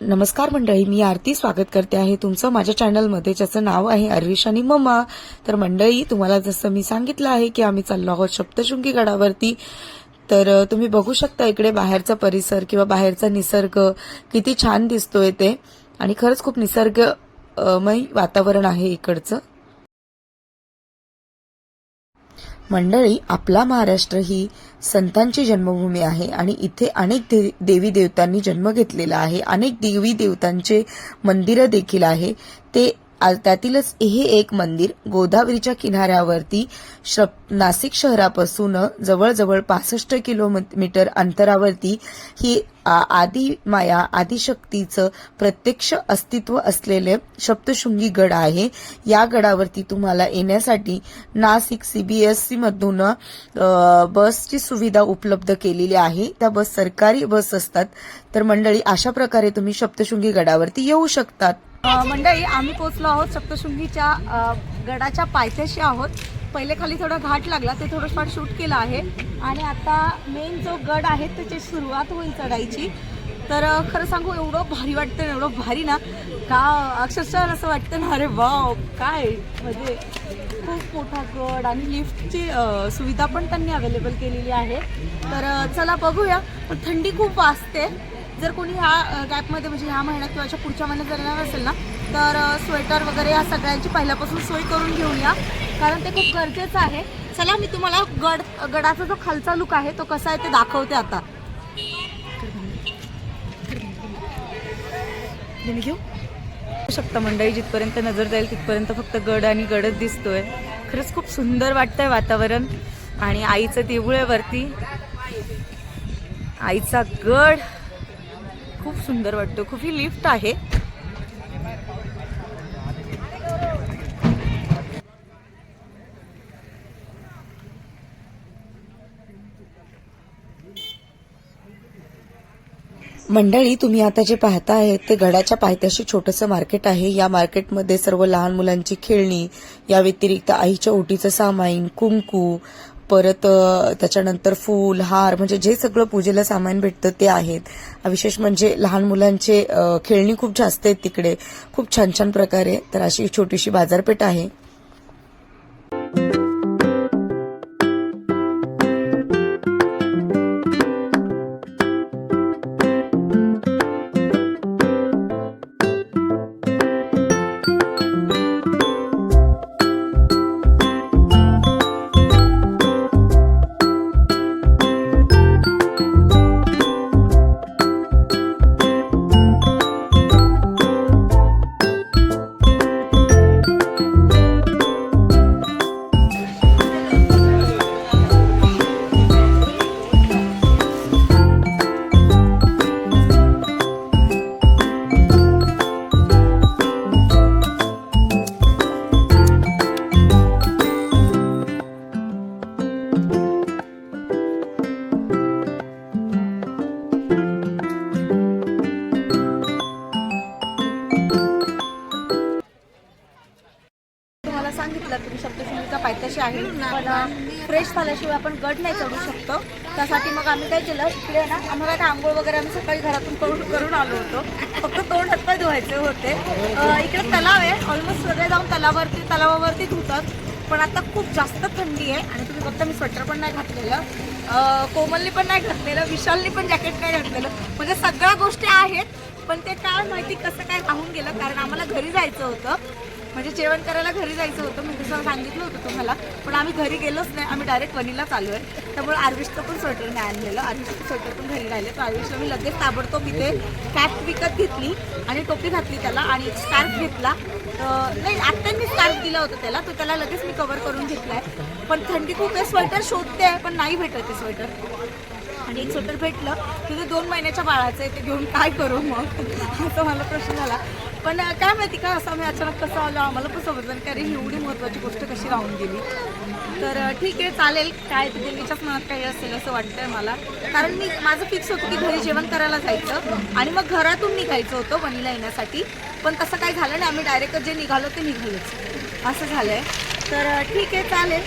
नमस्कार मंडळी मी आरती स्वागत करते आहे तुमचं माझ्या चॅनलमध्ये ज्याचं नाव आहे अरविश आणि मम्मा तर मंडळी तुम्हाला जसं मी सांगितलं आहे की आम्ही चाललो आहोत सप्तशृंगी गडावरती. तर तुम्ही बघू शकता इकडे बाहेरचा परिसर किंवा बाहेरचा निसर्ग किती छान दिसतोय ते. आणि खरंच खूप निसर्गमय वातावरण आहे इकडचं. मंडळी आपला महाराष्ट्र ही संतांची जन्मभूमी आहे आणि इथे अनेक दे, देवी देवतांनी जन्म घेतलेला आहे. अनेक देवी देवतांचे मंदिरं देखील आहे. ते आ- त्यातीलच हे एक मंदिर गोदावरीच्या किनाऱ्यावरती नाशिक शहरापासून जवळजवळ पासष्ट किलोमीटर अंतरावरती ही आ- आदिशक्तीचं प्रत्यक्ष अस्तित्व असलेले सप्तशृंगी गड आहे. या गडावरती तुम्हाला येण्यासाठी नाशिक सीबीएसई मधून बसची सुविधा उपलब्ध केलेली आहे. त्या बस सरकारी बस असतात. तर मंडळी अशा प्रकारे तुम्ही सप्तशृंगी गडावरती येऊ शकतात. मंडळी आम्ही पोचलो आहोत सप्तशृंगीच्या गडाच्या पायथ्याशी आहोत. पहिले खाली थोडा घाट लागला ते थोडंफार शूट केलं आहे. आणि आता मेन जो गड आहे त्याची सुरुवात होईल चढायची तर खरं सांगू एवढं भारी वाटतं ना, एवढं भारी ना का अक्षरशः असं वाटतं ना अरे वाव काय? म्हणजे खूप मोठा गड आणि लिफ्टची सुविधा पण त्यांनी अवेलेबल केलेली आहे. तर चला बघूया. पण थंडी खूप वाजते. जर कोणी ह्या गॅपमध्ये म्हणजे ह्या महिन्यात किंवा अशा पुढच्या महिन्यात जर येणार असेल ना तर स्वेटर वगैरे या सगळ्यांची पहिल्यापासून सोय करून घेऊया. कारण ते खूप गरजेचं आहे. चला मी तुम्हाला गड गडाचा जो खालचा लुक आहे तो कसा आहे ते दाखवते आता. घेऊ? शकता मंडळी. जिथपर्यंत नजर जाईल तिथपर्यंत फक्त गड आणि गडच दिसतोय. खरंच खूप सुंदर वाटतंय वातावरण. आणि आईचं देऊळ आहे वरती आईचा गड. खूप सुंदर वाटतो. खूप ही लिफ्ट आहे. मंडळी तुम्ही आता जे पाहता आहे ते गडाच्या पायथ्याशी छोटंसं मार्केट आहे. या मार्केटमध्ये सर्व लहान मुलांची खेळणी या व्यतिरिक्त आईच्या ओटीचं सामान कुंकू परत त्याच्यानंतर फूल हार म्हणजे जे सगळं पूजेला सामान भेटतं ते आहेत. विशेष म्हणजे लहान मुलांचे खेळणी खूप जास्त आहेत तिकडे. खूप छान छान प्रकारे. तर अशी छोटीशी बाजारपेठ आहे. सांगितलं तुम्ही सप्तशृंगीचा पायथ्याशी आहे पण फ्रेश झाल्याशिवाय आपण गड नाही चढू शकतो. त्यासाठी मग आम्ही काय केलं इकडे ना आम्हाला काय आंघोळ वगैरे आम्ही सकाळी घरातून करून करून आलो होतो. फक्त तोंड हातपाय धुवायचे होते. इकडे तलाव आहे ऑलमोस्ट सगळे जाऊन तलावावरती तलावावरती धुतात. पण आता खूप जास्त थंडी आहे आणि तुम्ही फक्त मी स्वेटर पण नाही घातलेलं. कोमलनी पण नाही घातलेलं विशालनी पण जॅकेट नाही घातलेलं. म्हणजे सगळ्या गोष्टी आहेत पण ते काय माहिती कसं काय राहून गेलं कारण आम्हाला घरी जायचं होतं. म्हणजे जेवण करायला घरी जायचं होतं मी तसं सांगितलं होतं तुम्हाला. पण आम्ही घरी गेलोच नाही आम्ही डायरेक्ट वनीला चालू आहे त्यामुळे आर्विशचं पण स्वेटर नाही आणलेलं. आर्विशचं स्वेटर पण घरी राहिले. तर आर्विशला मी लगेच ताबडतोब इथे कॅप विकत घेतली आणि टोपी घातली त्याला आणि स्कार्फ घेतला. नाही आत्ताच स्कार्फ दिला होता त्याला तो त्याला लगेच मी कवर करून घेतलाय. पण थंडी खूप आहे स्वेटर शोधते आहे पण नाही भेटत ते स्वेटर आणि एक स्वेटर भेटलं तिथे दोन महिन्याच्या बाळाचं आहे ते घेऊन काय करू मग? असा मला प्रश्न झाला. पण काय माहिती का असं आम्ही अचानक कसं आलो आम्हाला पण समजलं नाही, कारण एवढी महत्त्वाची गोष्ट कशी राहून गेली. तर ठीक आहे चालेल काय ते देवीच्याच मनात काही असेल असं वाटतंय मला. कारण मी माझं फिक्स होतं की घरी जेवण करायला जायचं आणि मग घरातून निघायचं होतं वणीला येण्यासाठी. पण तसं काही झालं नाही आम्ही डायरेक्ट जे निघालो ते निघालोच. असं झालंय. तर ठीक आहे चालेल.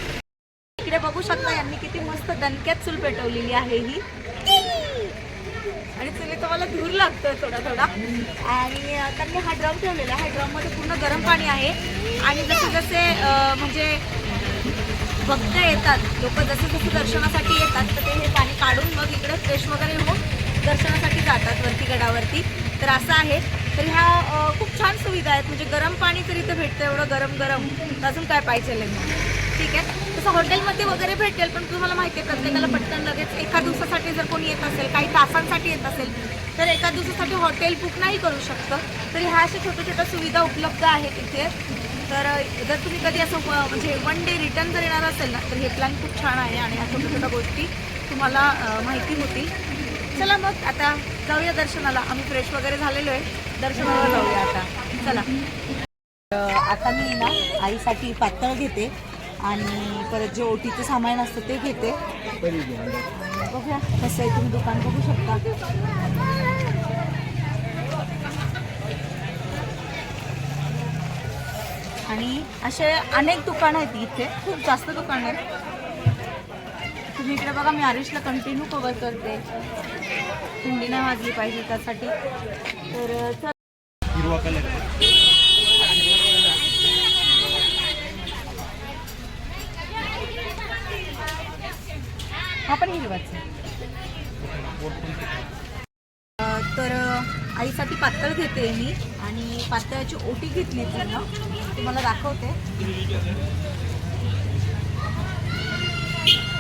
इकडे बघू शकता यांनी किती मस्त दणक्यात चूल पेटवलेली आहे ही. आणि चुलीचा मला धूर लागतोय थोडा थोडा. आणि त्यांनी मी हा ड्रम ठेवलेला आहे. ड्रममध्ये पूर्ण गरम पाणी आहे. आणि जसे जसे म्हणजे भक्त येतात लोक जसे जसे दर्शनासाठी येतात तर ते हे पाणी काढून मग इकडे फ्रेश वगैरे होऊन दर्शनासाठी जातात वरती गडावरती. तर असं आहे. तर ह्या खूप छान सुविधा आहेत. म्हणजे गरम पाणी तर इथं भेटतं एवढं गरम गरम अजून काय पाहिजे? मग ठीक आहे. तसं हॉटेलमध्ये वगैरे भेटेल पण तुम्हाला माहिती आहे प्रत्येकाला पटकन लगेच एका दिवसासाठी जर कोणी येत असेल काही तासांसाठी येत असेल तर एका दिवसासाठी हॉटेल बुक नाही करू शकतं. तर ह्या अशा छोट्या छोट्या सुविधा उपलब्ध आहेत इथे. तर जर तुम्ही कधी असं म्हणजे वन डे रिटर्न जर येणार असेल ना तर हे प्लॅन खूप छान आहे आणि ह्या छोट्या छोट्या गोष्टी तुम्हाला माहिती होतील. चला मग आता जाऊया दर्शनाला. आम्ही फ्रेश वगैरे झालेलो आहे. दर्शनाला जाऊया आता. चला. आता मी ना आईसाठी पातळ घेते. आणि परत जे ओटीचं सामान असतं ते घेते. बघूया कसं आहे तुम्ही दुकान बघू शकता. आणि असे अनेक दुकानं आहेत इथे खूप जास्त दुकानं आहेत. तुम्ही इकडे बघा मी आरिशला कंटिन्यू कवर करते. थंडी नाही वाजली पाहिजे त्यासाठी. तर चल. हिरवा कलर हा पण हिरवाच तर आईसाठी पातळ घेते मी आणि पातळाची ओटी घेतली पूर्ण तुम्हाला दाखवते.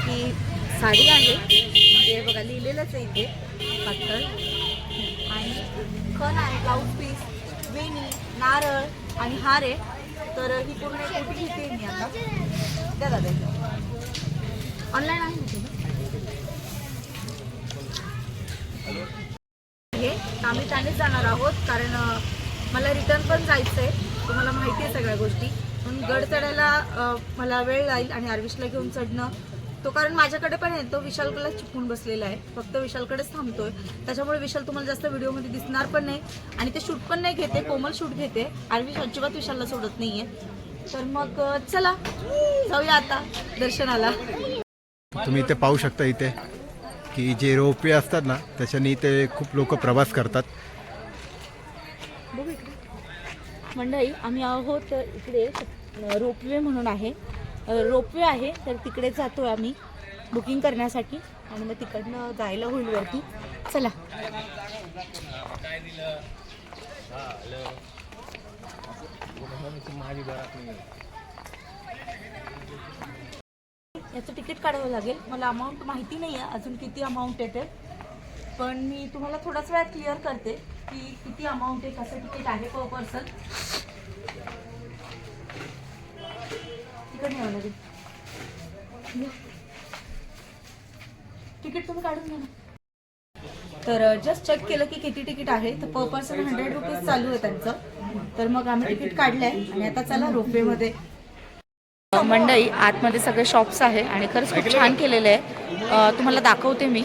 ही साडी आहे. म्हणजे बघा लिहिलेलंच आहे इथे. पातळ. आणि खण आहे ब्लाऊज पीस वेणी नारळ आणि हार आहे. तर ही पूर्ण एक ओटी घेते मी आता. त्या दादा. ऑनलाईन आहे आम्ही त्यानेच जाणार आहोत कारण मला रिटर्न पण जायचं आहे तुम्हाला माहिती आहे सगळ्या गोष्टी. म्हणून गड चढायला मला वेळ लागेल आणि आर्विशला घेऊन चढणं तो कारण माझ्याकडे पण आहे. तो विशालकडे चिपकून बसलेला आहे. फक्त विशालकडेच थांबतोय. त्याच्यामुळे विशाल तुम्हाला जास्त व्हिडिओमध्ये दिसणार पण नाही. आणि ते शूट पण नाही घेते कोमल शूट घेते. आर्विश अजिबात विशालला सोडत नाहीये. तर मग चला. जाऊया आता दर्शनाला. तुम्ही इथे पाहू शकता इथे. की जे रोपवे असतात ना त्याच्यानी ते खूप लोक प्रवास करतात. बघू इकडे. मंडळी आम्ही आहोत इकडे रोपवे म्हणून आहे. रोपवे आहे तर तिकडे जातो आम्ही बुकिंग करण्यासाठी. आणि मग तिकडनं जायला होईल वरती. चला. याचं तिकीट काढावं लागेल. मला अमाऊंट माहिती नाही आहे अजून किती अमाऊंट येते. पण मी तुम्हाला थोड्याच वेळात क्लिअर करते की किती अमाऊंट आहे कसं तिकीट आहे पर पर्सन तिकट न्यावं लागेल. तिकीट तुम्ही काढून घ्या ना. तर जस्ट चेक केलं की किती तिकीट आहे. तर पर पर्सन हंड्रेड रुपीज चालू आहे त्यांचं. तर मग आम्ही तिकीट काढलंय आणि आता चला रोपवेमध्ये. मंडई आतमध्ये सगळे शॉप्स आहे आणि खरंच खूप छान केलेलं आहे. तुम्हाला दाखवते मी.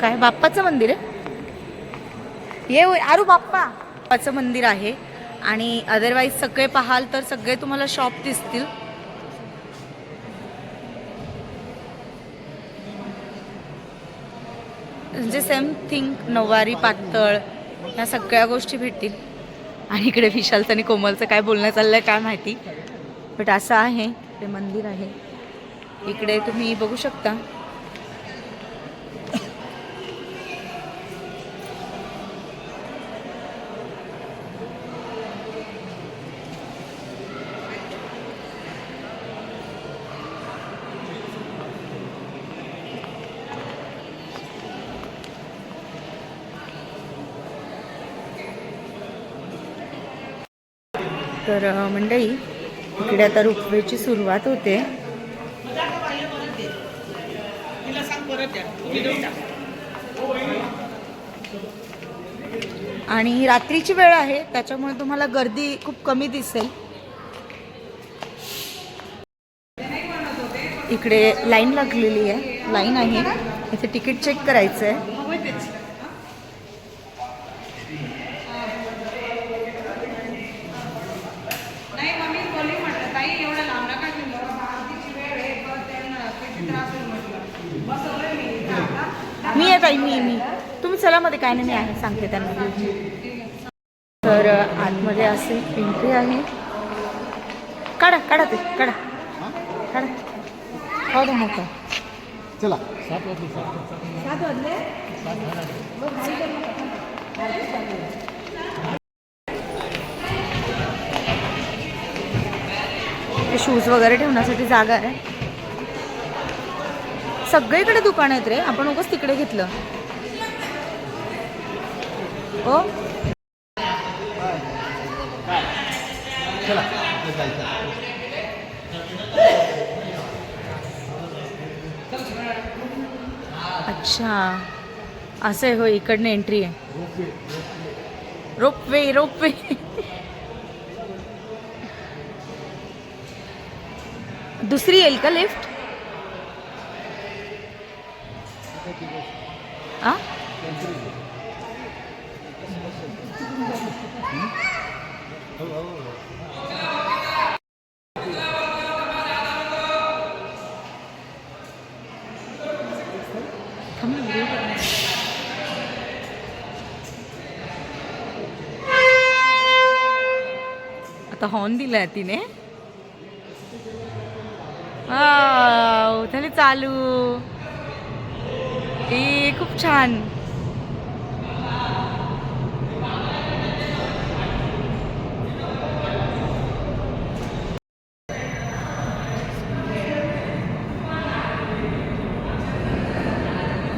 काय बाप्पाचं मंदिर आहे? ये होय बाप्पा. बाप्पाचं मंदिर आहे आणि अदरवाईज सगळे पाहाल तर सगळे तुम्हाला शॉप दिसतील. म्हणजे सेम थिंग नऊवारी पातळ ह्या सगळ्या गोष्टी भेटतील. आणि इकडे विशालचं आणि कोमलचं काय बोलणं चाललंय काय माहिती. बट असं आहे ते मंदिर आहे. इकडे तुम्ही बघू शकता. तर अ, मंडळी इकडे आता रुपवेची सुरुवात होते. आणि ही रात्रीची वेळ आहे त्याच्यामुळे तुम्हाला गर्दी खूप कमी दिसेल. इकडे लाईन लागलेली आहे लाईन आहे. इथे तिकीट चेक करायचं आहे मी आहे ताई मी मी चला मध्ये काय नाही मी आहे सांगते त्यांना. तर आतमध्ये असे एंट्री आहे. काढा काढा ते काढा. काढा. हो दे मोठं चला शूज वगैरे ठेवण्यासाठी जागा आहे. सगळीकडे दुकान आहेत रे. आपण उगाच तिकडे घेतलं. ओ। चला आपलं जायचं अच्छा असं आहे हो। इकडनं एंट्री आहे रोपवे रोपवे दुसरी येईल का लिफ्ट आता हॉर्न दिलाय तिने. झाले चालू. ए खूप छान.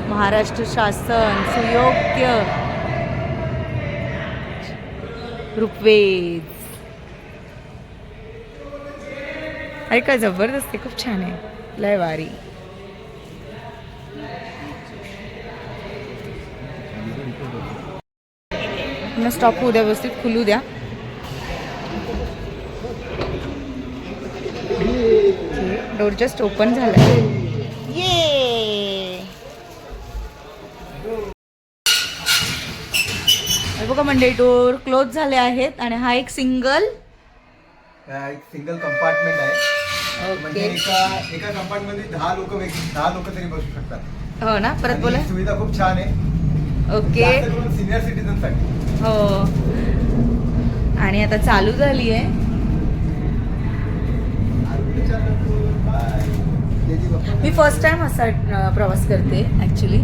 महाराष्ट्र शासन सुयोग्य. रुपवेज ऐका जबरदस्त आहे खूप छान आहे. लय वारी. स्टॉप होऊ द्या व्यवस्थित खुलू द्या. डोर जस्ट ओपन झाला ये बघा म्हणजे डोर क्लोज झाले आहेत आणि हा एक सिंगल एक सिंगल कंपार्टमेंट आहे. म्हणजे ओके एका एका कंपार्टमेंट दहा लोक दहा लोक तरी बसू शकतात. हो ना? परत बोला. सुविधा खूप छान आहे. ओके सिनियर सिटीजनसाठी हो. आणि आता चालू झाली आहे. मी फर्स्ट टाइम असा अ, प्रवास करते ॲक्च्युली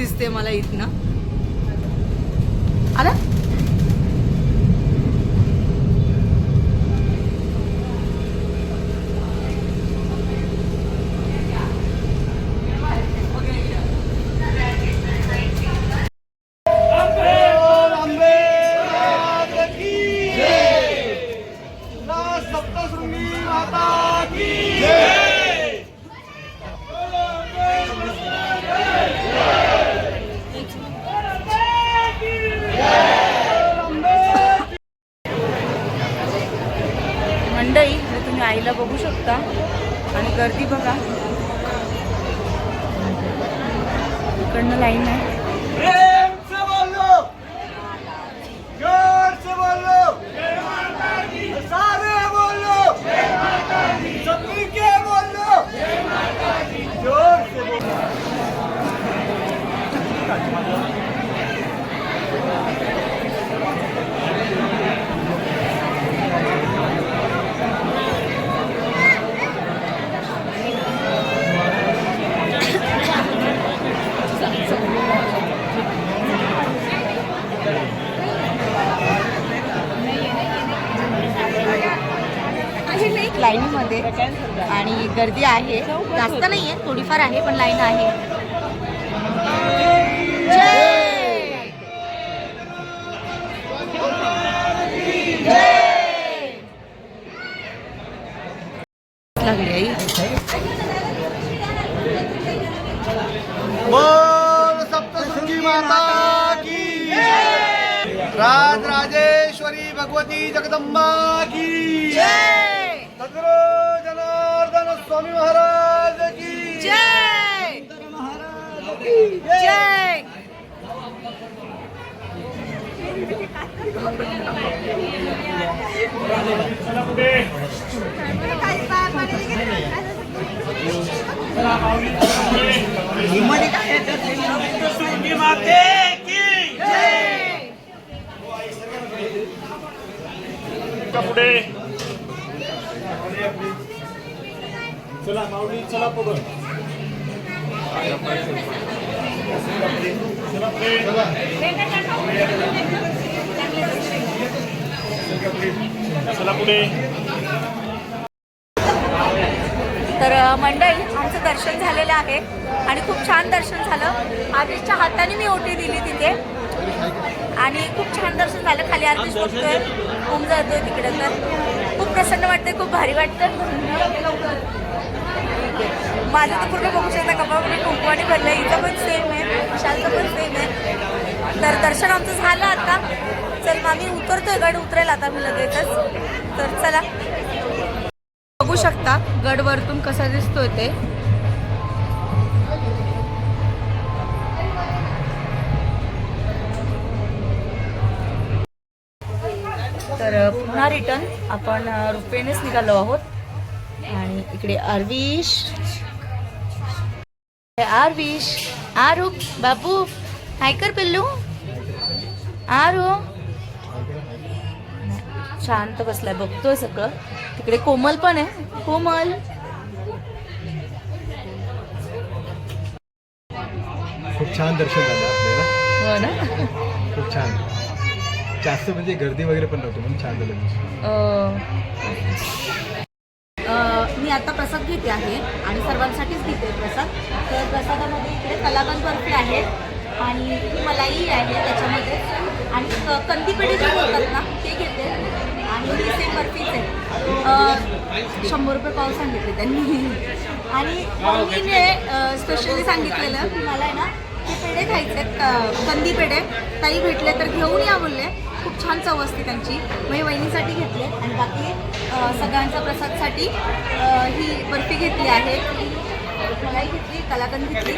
दिसते मला इथनं. अरे? इकडनं लाईन आहे प्रेम से बोलो जोर से बोलो सारे बोलो सभी के बोलो जोर से बोलो लाईनीमध्ये. आणि गर्दी आहे. जास्त नाही आहे थोडीफार आहे पण लाईन आहे. बोल सप्तशृंगी माता की राज राजेश्वरी भगवती जगदंबा की जय! स्वामी महाराज की जय महाराज की जय तर अ, मंडळी आमचं दर्शन झालेलं आहे. आणि खूप छान दर्शन झालं. आदेशच्या हाताने मी ओटी दिली तिथे. आणि खूप छान दर्शन झालं. खाली आरती बघतोय. होम जातोय तिकडे तर. खूप प्रसन्न वाटतंय खूप भारी वाटतं माझं तर पूर्ण बघू शकता कपाळामध्ये कुंकवाने भरलं हिचं पण सेम आहे विशालचं पण सेम आहे. तर दर्शन आमचं झालं आता. चल मग आम्ही उतरतोय गड उतरेल आता मी लगेचच. तर चला. बघू शकता गड वरतून कसा दिसतोय ते. तर पुन्हा रिटर्न आपण रुपेनेच निघालो आहोत. आणि इकडे आरविश आरविश आरू बाबू हाय कर पिल्लू? आरू? शांत बसलाय बघतोय सगळं. तिकडे कोमल पण आहे. कोमल. खूप छान दर्शन झालं आपल्याला. हो ना? खूप छान. जास्त म्हणजे गर्दी वगैरे पण नव्हती म्हणून छान झालं. मी आता प्रसाद घेते आहे आणि सर्वांसाठीच घेते प्रसाद. तर प्रसादामध्ये इकडे कलाकंद बर्फी आहे आणि मलाई आहे त्याच्यामध्ये. आणि क- कंदी पेढे जे बोलतात ना ते घेते. आणि ही सेम बर्फीच आहे. शंभर रुपये पाव सांगितले त्यांनी. आणि मम्मीने स्पेशली सांगितलेलं की मला आहे ना हे पेढे खायचे आहेत कंदी पेढे ताई भेटले तर घेऊन या बोलले. खूप छान चव असते त्यांची. मी वहिनीसाठी घेतले आणि बाकी सगळ्यांच्या प्रसादसाठी ही बर्फी घेतली आहे. मलाई घेतली कलाकंद घेतली.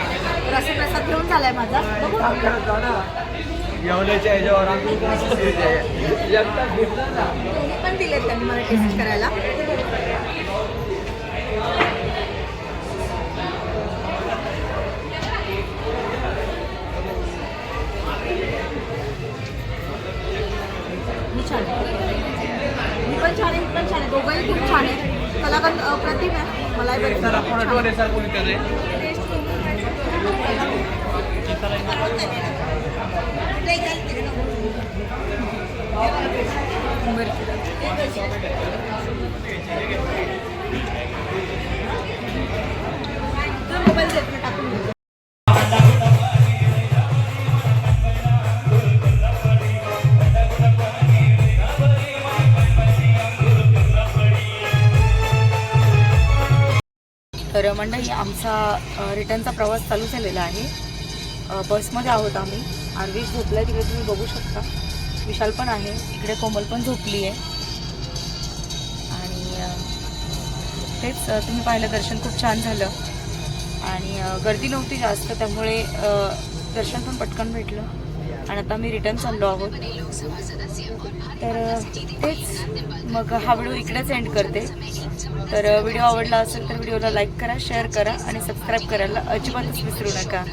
तर असे प्रसाद घेऊन झालाय माझा. बघू. जेवणाच्या ह्याच्यावर आम्ही हे पण दिलेत त्यांनी मला टेस्ट करायला मी छान आहे मी पण छान आहे पण छान आहे. दोघंही खूप छान आहे. कलाकंद अप्रतिम आहे मला मोबाईल टाकून तर मंडळी आमचा रिटर्नचा प्रवास चालू झालेला आहे. बसमध्ये आहोत आम्ही. आरवीश आहे तिकडे तुम्ही बघू शकता. विशाल पण आहे. इकडे कोमल पण झोपली आहे आणि तेच तुम्ही पाहिलं दर्शन खूप छान झालं. आणि गर्दी नव्हती जास्त त्यामुळे दर्शन पण पटकन भेटलं. आणि आता मी रिटर्न चाललो आहोत. तर तेच. मग हा व्हिडिओ इकडेच एंड करते. तर व्हिडिओ आवडला असेल तर व्हिडिओला लाईक करा शेअर करा आणि सबस्क्राईब करायला अजिबातच विसरू नका.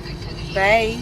बाय